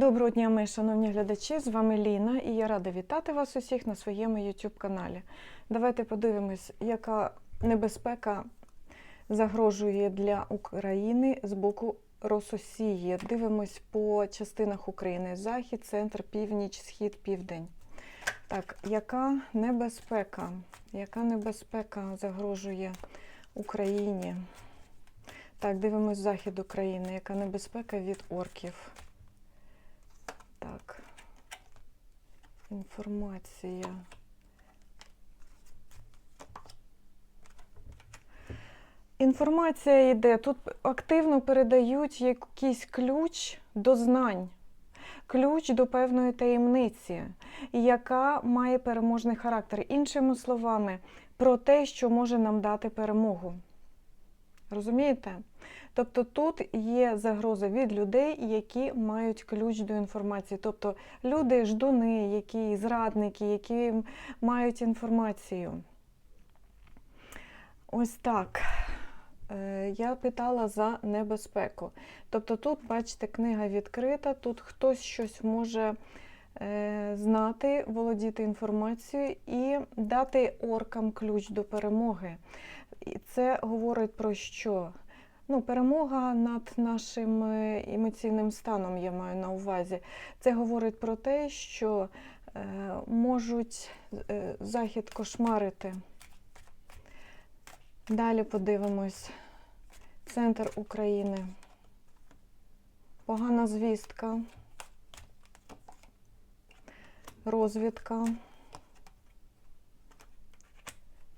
Доброго дня, мої шановні глядачі! З вами Ліна, і я рада вітати вас усіх на своєму YouTube каналі. Давайте подивимось, яка небезпека загрожує для України з боку Рососії. Дивимось по частинах України: Захід, центр, північ, схід, південь. Так, яка небезпека? Яка небезпека загрожує Україні? Так, дивимось захід України. Яка небезпека від орків? Так. Інформація. Інформація йде. Тут активно передають якийсь ключ до знань, ключ до певної таємниці, яка має переможний характер. Іншими словами, про те, що може нам дати перемогу. Розумієте? Тобто тут є загроза від людей, які мають ключ до інформації. Тобто люди, ждуни, які зрадники, які мають інформацію. Ось так. Е, Я питала за небезпеку. Тобто тут, бачите, книга відкрита, тут хтось щось може знати, володіти інформацією і дати оркам ключ до перемоги. І це говорить про що? Ну, перемога над нашим е, емоційним станом, я маю на увазі. Це говорить про те, що е, можуть е, захід кошмарити. Далі подивимось. Центр України. Погана звістка. Розвідка.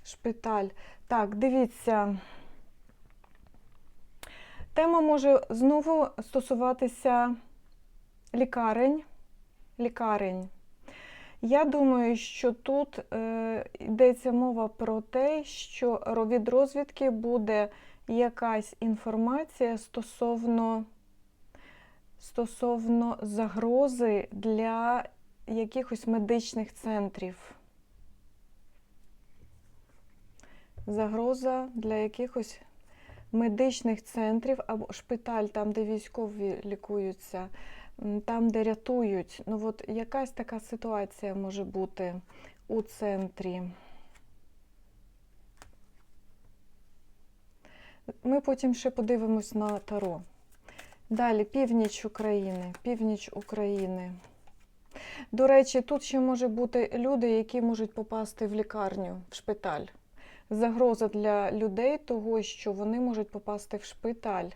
Шпиталь. Так, дивіться. Тема може знову стосуватися лікарень. лікарень. Я думаю, що тут е, йдеться мова про те, що від розвідки буде якась інформація стосовно, стосовно загрози для якихось медичних центрів. Загроза для якихось медичних центрів або шпиталь, там, де військові лікуються, там, де рятують. Ну, от якась така ситуація може бути у центрі. Ми потім ще подивимось на Таро. Далі північ України. Північ України. До речі, тут ще може бути люди, які можуть попасти в лікарню, в шпиталь. Загроза для людей того, що вони можуть попасти в шпиталь.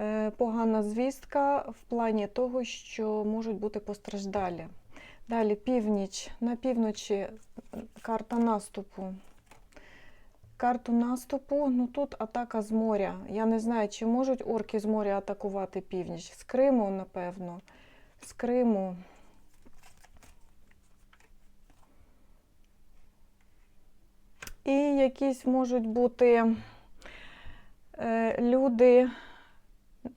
Е, Погана звістка в плані того, що можуть бути постраждалі. Далі північ. На півночі карта наступу. Карту наступу, ну тут атака з моря. Я не знаю, чи можуть орки з моря атакувати північ. З Криму, напевно. З Криму. І якісь можуть бути е, люди,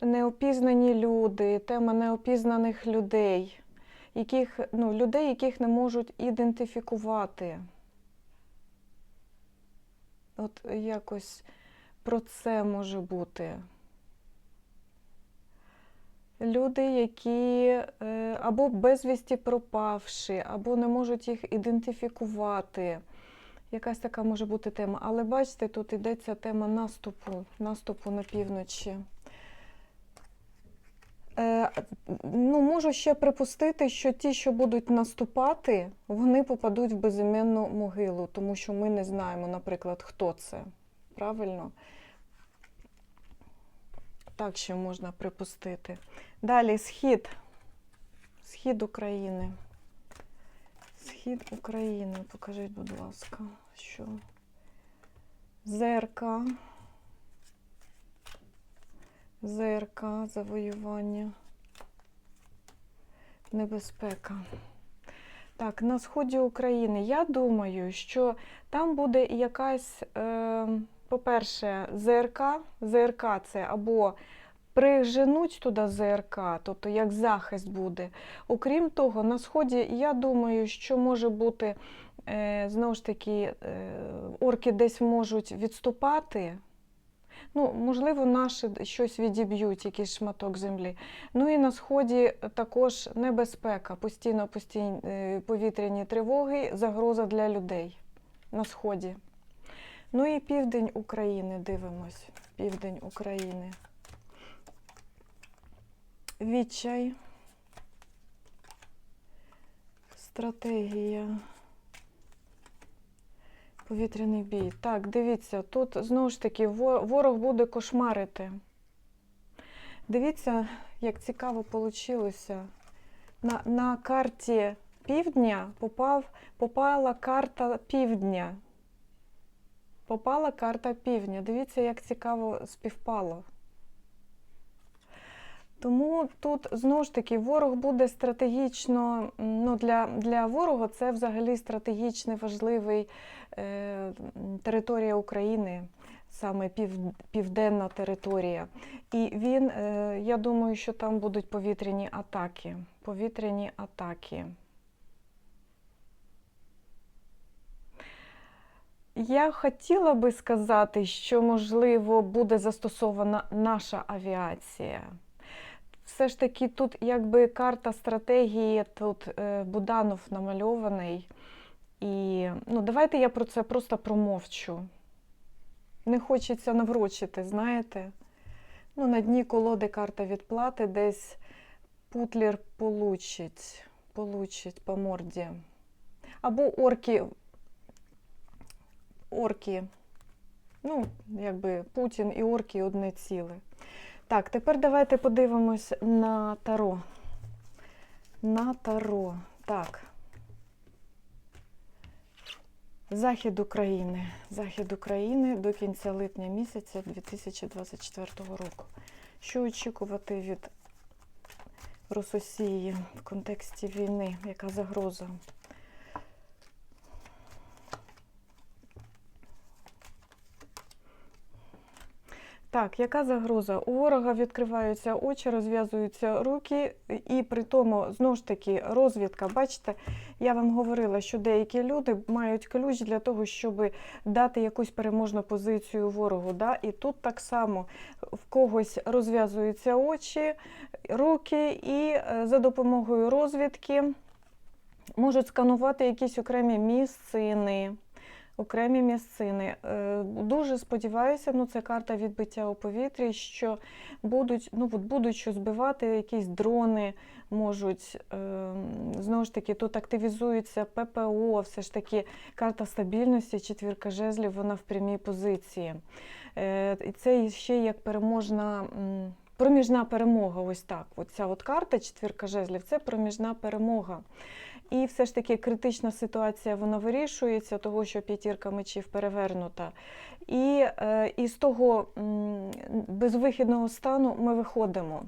неопізнані люди, тема неопізнаних людей, яких, ну, людей, яких не можуть ідентифікувати. От якось про це може бути. Люди, які е, або безвісті пропавші, або не можуть їх ідентифікувати. Якась така може бути тема. Але бачите, тут йдеться тема наступу, наступу на півночі. Е, ну, можу ще припустити, що ті, що будуть наступати, вони попадуть в безіменну могилу, тому що ми не знаємо, наприклад, хто це. Правильно? Так ще можна припустити. Далі схід. Схід України. Схід України. Покажіть, будь ласка, що. ЗРК. ЗРК, завоювання. Небезпека. Так, на сході України. Я думаю, що там буде якась, е, по-перше, ЗРК. ЗРК це або приженуть туди ЗРК, тобто як захист буде. Окрім того, на сході я думаю, що може бути е, знову ж таки, е, орки десь можуть відступати. Ну, можливо, наші щось відіб'ють, якийсь шматок землі. Ну і на сході також небезпека, постійно постійні е, повітряні тривоги, загроза для людей на сході. Ну і південь України дивимось. Південь України. Відчай. Стратегія. Повітряний бій. Так, дивіться, тут знову ж таки ворог буде кошмарити. Дивіться, як цікаво вийшло. На, на карті півдня попав, попала карта півдня. Попала карта півдня. Дивіться, як цікаво співпало. Тому тут знову ж таки ворог буде стратегічно, ну для, для ворога це взагалі стратегічний важливий е, територія України, саме пів, південна територія. І він, е, я думаю, що там будуть повітряні атаки. Повітряні атаки. Я хотіла би сказати, що можливо буде застосована наша авіація. Все ж таки, тут якби карта стратегії, тут е, Буданов намальований. І ну, давайте я про це просто промовчу. Не хочеться наврочити, знаєте. Ну, на дні колоди карта відплати, десь Путлер получить, получить по морді. Або орки. Орки. Ну, якби Путін і орки одне ціле. Так, тепер давайте подивимось на таро. На таро. Так. Захід України. Захід України до кінця липня місяця 2024 року. Що очікувати від Рососії в контексті війни? Яка загроза? Так, яка загроза? У ворога відкриваються очі, розв'язуються руки, і при тому, знову ж таки, розвідка. Бачите, я вам говорила, що деякі люди мають ключ для того, щоб дати якусь переможну позицію ворогу. Да? І тут так само в когось розв'язуються очі, руки, і е, за допомогою розвідки можуть сканувати якісь окремі місцини окремі місцини. Е, Дуже сподіваюся, ну це карта відбиття у повітрі, що будуть, ну от будуть що збивати, якісь дрони можуть. е, Знову ж таки, тут активізується ППО, все ж таки карта стабільності, четвірка жезлів, вона в прямій позиції. Е, І це ще як переможна. Проміжна перемога, ось так. Оця от карта, четвірка жезлів, це проміжна перемога. І все ж таки критична ситуація вона вирішується, того, що п'ятірка мечів перевернута. І, е, і з того безвихідного стану ми виходимо.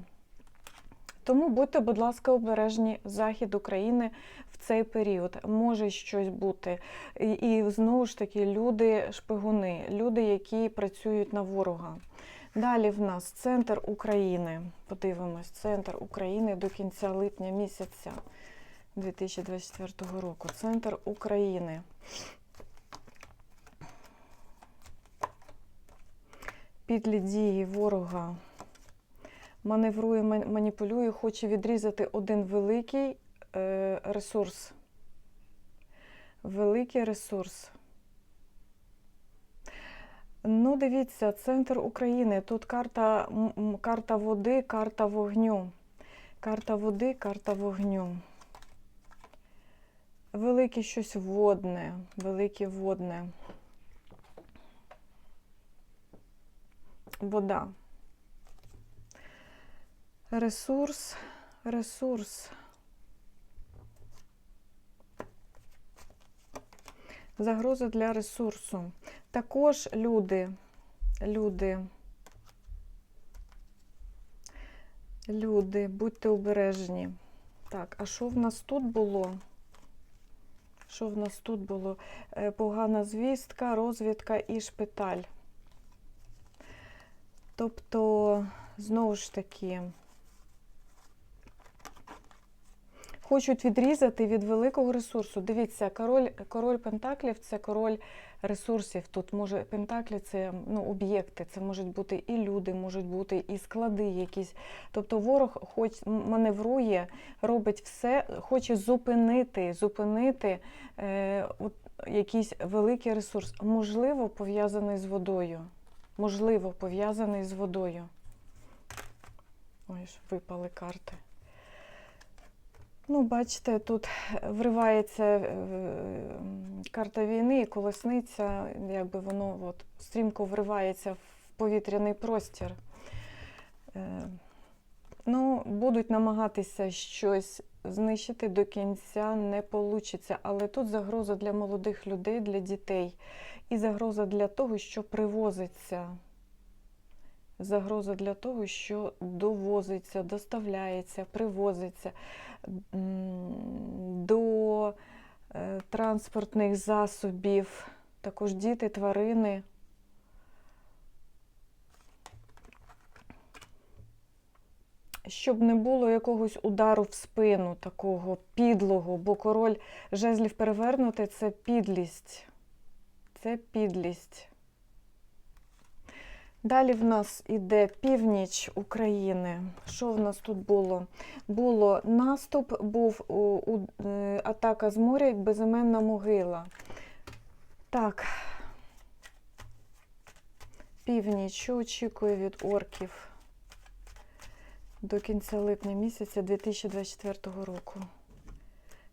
Тому будьте, будь ласка, обережні захід України в цей період. Може щось бути. І, і знову ж таки, люди шпигуни, люди, які працюють на ворога. Далі в нас центр України. Подивимось, центр України до кінця липня місяця 2024 року. Центр України. Підлі дії ворога маневрує, маніпулює, хоче відрізати один великий е, ресурс. Великий ресурс. Ну, дивіться, центр України. Тут карта, карта води, карта вогню. Карта води, карта вогню. Велике щось водне, велике водне. Вода. Ресурс, ресурс. Загроза для ресурсу. Також люди, люди, люди, будьте обережні. Так, а що в нас тут було? Що в нас тут було? Е, Погана звістка, розвідка і шпиталь. Тобто, знову ж таки, хочуть відрізати від великого ресурсу. Дивіться, король, король Пентаклів це король ресурсів. Тут може Пентаклі це ну, об'єкти, це можуть бути і люди, можуть бути і склади якісь. Тобто ворог хоч маневрує, робить все, хоче зупинити, зупинити е, от, якийсь великий ресурс, можливо, пов'язаний з водою. Можливо, пов'язаний з водою. Ой, ж випали карти. Ну, бачите, тут вривається е, карта війни і колесниця, якби воно от, стрімко вривається в повітряний простір. Е, Ну, будуть намагатися щось знищити до кінця не вийде. Але тут загроза для молодих людей, для дітей. І загроза для того, що привозиться. Загроза для того, що довозиться, доставляється, привозиться до е, транспортних засобів, також діти, тварини. Щоб не було якогось удару в спину, такого підлого, бо король жезлів перевернути це підлість. Це підлість. Далі в нас іде північ України. Що в нас тут було? Було наступ, був у, у, е, атака з моря, як безіменна могила. Так. Північ, що очікує від орків до кінця липня місяця 2024 року?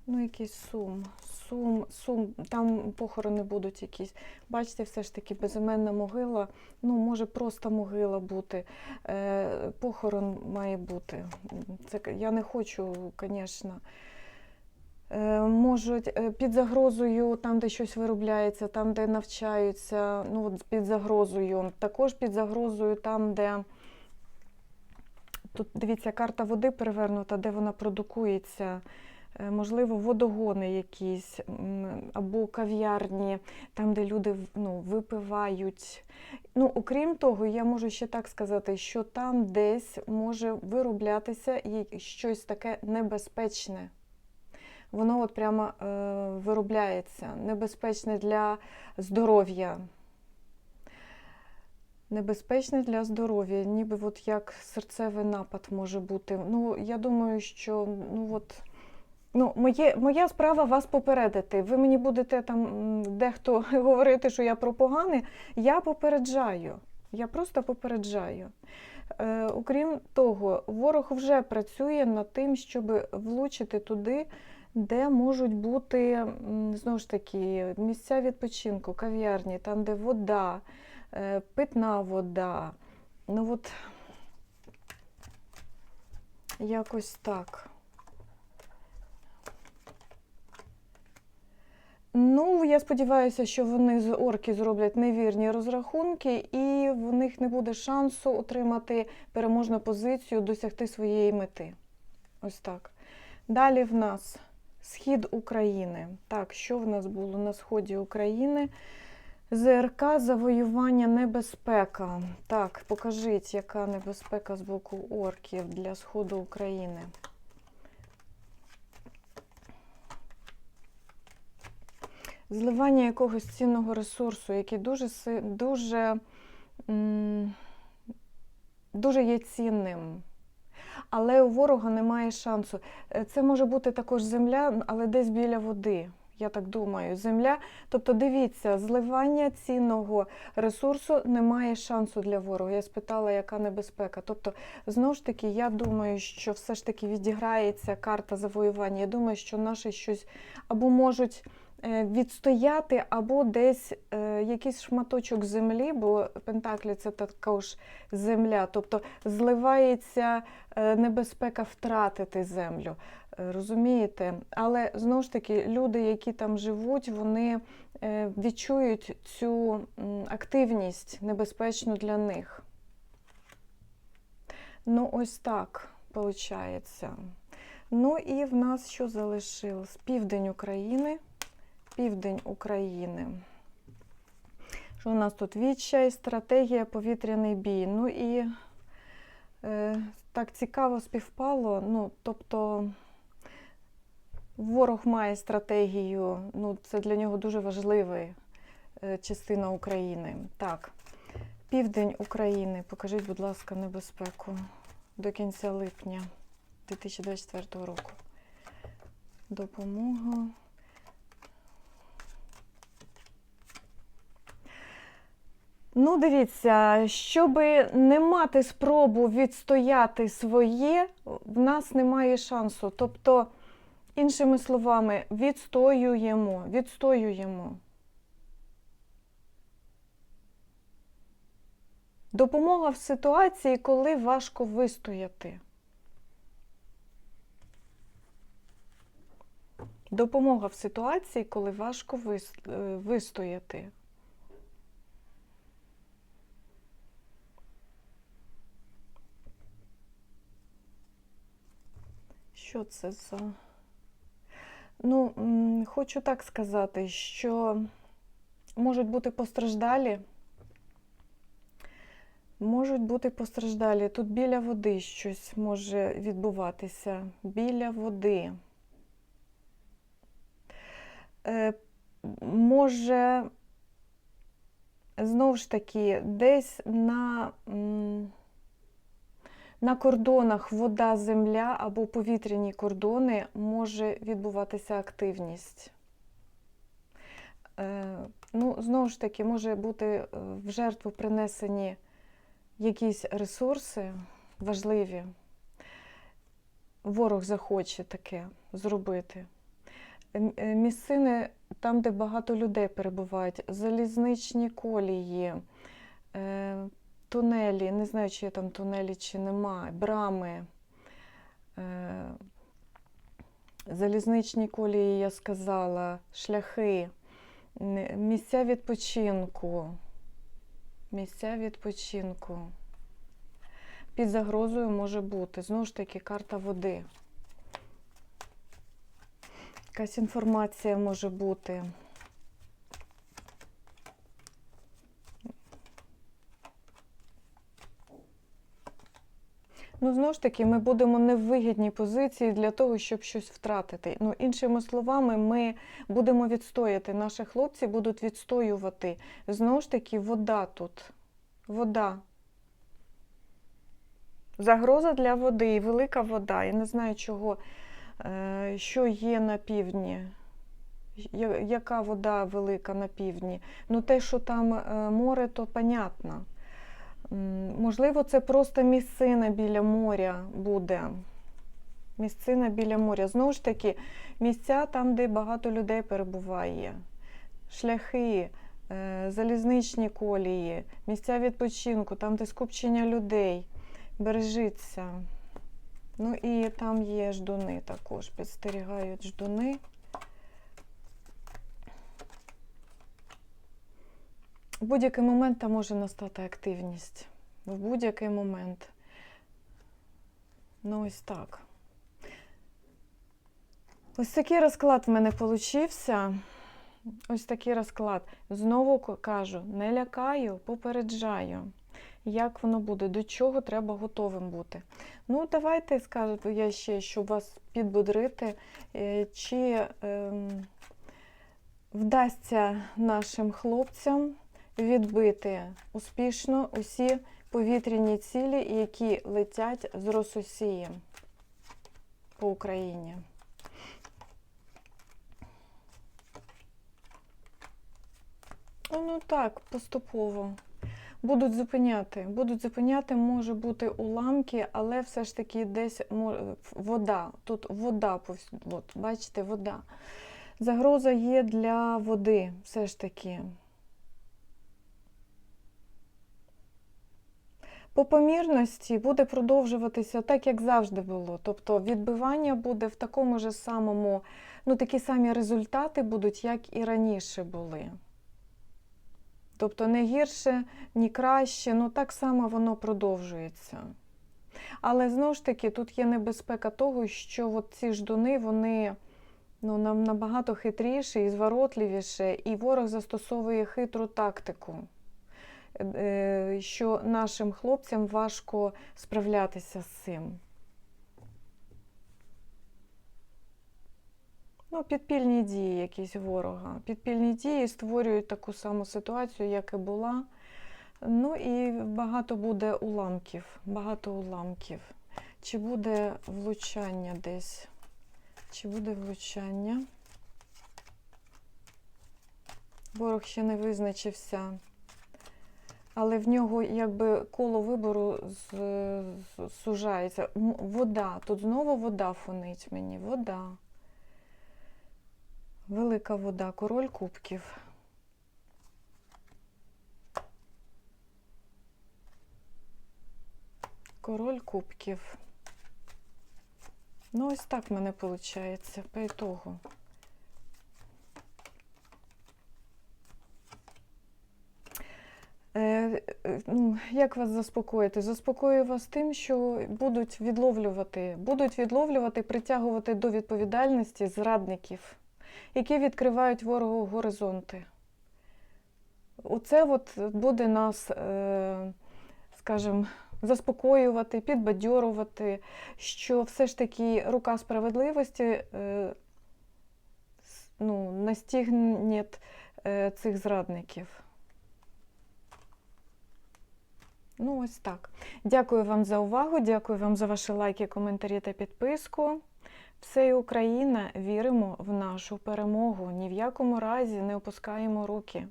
Ну, якийсь сум. Сум, сум, там похорони будуть якісь. Bачите, все ж таки безіменна могила. Ну, може просто могила бути. Е, похорон має бути. Це я не хочу, звісно. Е, можуть е, під загрозою, там, де щось виробляється, там, де навчаються, ну, під загрозою. Також під загрозою там, де. Тут дивіться, карта води перевернута, де вона продукується. Е, Можливо, водогони якісь або кав'ярні, там, де люди ну, випивають. Ну, окрім того, я можу ще так сказати, що там десь може вироблятися щось таке небезпечне. Воно от прямо е, виробляється, небезпечне для здоров'я. Небезпечне для здоров'я, ніби от як серцевий напад може бути. Ну, я думаю, що ну от. Ну, моє, моя справа вас попередити. Ви мені будете там дехто говорити, що я про погане. Я попереджаю. Я просто попереджаю. Е, окрім того, ворог вже працює над тим, щоб влучити туди, де можуть бути знову ж таки місця відпочинку, кав'ярні, там, де вода, е, питна вода. Ну от якось так. Ну, я сподіваюся, що вони з орки зроблять невірні розрахунки, і в них не буде шансу отримати переможну позицію, досягти своєї мети. Ось так. Далі в нас схід України. Так, що в нас було на сході України? ЗРК завоювання небезпека. Так, покажіть, яка небезпека з боку орків для сходу України. Зливання якогось цінного ресурсу, який дуже дуже, дуже є цінним. Але у ворога немає шансу. Е, Це може бути також земля, але десь біля води. Я так думаю, земля. Тобто, дивіться, зливання цінного ресурсу немає шансу для ворога. Я спитала, яка небезпека. Тобто, знову ж таки, я думаю, що все ж таки відіграється карта завоювання. Я думаю, що наші щось або можуть відстояти, або десь е, якийсь шматочок землі, бо Пентаклі це також земля. Тобто зливається е, небезпека втратити землю. Е, Розумієте? Але знову ж таки, люди, які там живуть, вони е, відчують цю активність небезпечну для них. Ну, ось так виходить. Ну і в нас що залишилось? Південь України. Південь України. Що у нас тут? Відчай, стратегія, повітряний бій. Ну і е, так цікаво співпало. Ну, тобто Ворог має стратегію, ну це для нього дуже важлива е, частина України. Так, південь України. Покажіть, будь ласка, небезпеку до кінця липня 2024 року. Допомога. Ну, дивіться, щоб не мати спробу відстояти своє, в нас немає шансу. Тобто, іншими словами, відстоюємо, відстоюємо. Допомога в ситуації, коли важко вистояти. Допомога в ситуації, коли важко е, вистояти. Що це за. Ну, хочу так сказати, що можуть бути постраждалі. Можуть бути постраждалі. Тут біля води щось може відбуватися. Біля води. Е, може, знову ж таки, десь на, м, на кордонах вода, земля або повітряні кордони може відбуватися активність. Е, ну, знову ж таки, може бути е, в жертву принесені якісь ресурси важливі. Ворог захоче таке зробити. Е, Місцини там, де багато людей перебувають, залізничні колії, тунелі, не знаю, чи є там тунелі, чи нема, брами. Е, залізничні колії, я сказала, шляхи, місця відпочинку. Місця відпочинку. Під загрозою може бути. Знову ж таки, карта води. Якась інформація може бути. Ну, знову ж таки, ми будемо не в вигідній позиції для того, щоб щось втратити. Ну, іншими словами, ми будемо відстояти. Наші хлопці будуть відстоювати. Знову ж таки, вода тут. Вода. Загроза для води, і велика вода. Я не знаю, чого, е, що є на півдні. Яка вода велика на півдні? Ну, те, що там е, море, то понятно. Можливо, це просто місцина біля моря буде. Місцина біля моря. Знову ж таки, місця там, де багато людей перебуває. Шляхи, е, залізничні колії, місця відпочинку, там, де скупчення людей. Бережіться. Ну і там є ждуни також, підстерігають ждуни. В будь-який момент там може настати активність. В будь-який момент. Ну, ось так. Ось такий розклад в мене получився. Ось такий розклад. Знову кажу, не лякаю, попереджаю. Як воно буде, до чого треба готовим бути. Ну, давайте скажу я ще, щоб вас підбодрити, е, чи ем, вдасться нашим хлопцям відбити успішно усі повітряні цілі, які летять з Рососії по Україні. Ну, так, поступово. Будуть зупиняти. Будуть зупиняти, може бути уламки, але все ж таки десь вода. Тут вода повсюди. От, бачите, вода. Загроза є для води, все ж таки. По помірності буде продовжуватися так, як завжди було. Тобто відбивання буде в такому ж самому, ну такі самі результати будуть, як і раніше були. Тобто не гірше, ні краще, ну так само воно продовжується. Але знову ж таки, тут є небезпека того, що от ці ждуни, вони ну, нам набагато хитріші і зворотливіше, і ворог застосовує хитру тактику, що нашим хлопцям важко справлятися з цим. Ну, підпільні дії якісь ворога. Підпільні дії створюють таку саму ситуацію, як і була. Ну і багато буде уламків. Багато уламків. Чи буде влучання десь? Чи буде влучання? Ворог ще не визначився. Але в нього якби коло вибору з, з- сужається. Вода. Тут знову вода фонить мені. Вода. Велика вода, король кубків. Король кубків. Ну, ось так в мене виходить, по ітогу. Е, е, ну, Як вас заспокоїти? Заспокою вас тим, що будуть відловлювати, будуть відловлювати, притягувати до відповідальності зрадників, які відкривають ворогу горизонти. Оце от буде нас, е, скажімо, заспокоювати, підбадьорувати, що все ж таки рука справедливості е, ну, настигне е, цих зрадників. Ну, ось так. Дякую вам за увагу, дякую вам за ваші лайки, коментарі та підписку. Все і Україна, віримо в нашу перемогу. Ні в якому разі не опускаємо руки.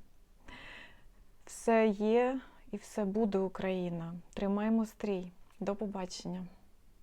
Все є і все буде Україна. Тримаймо стрій. До побачення.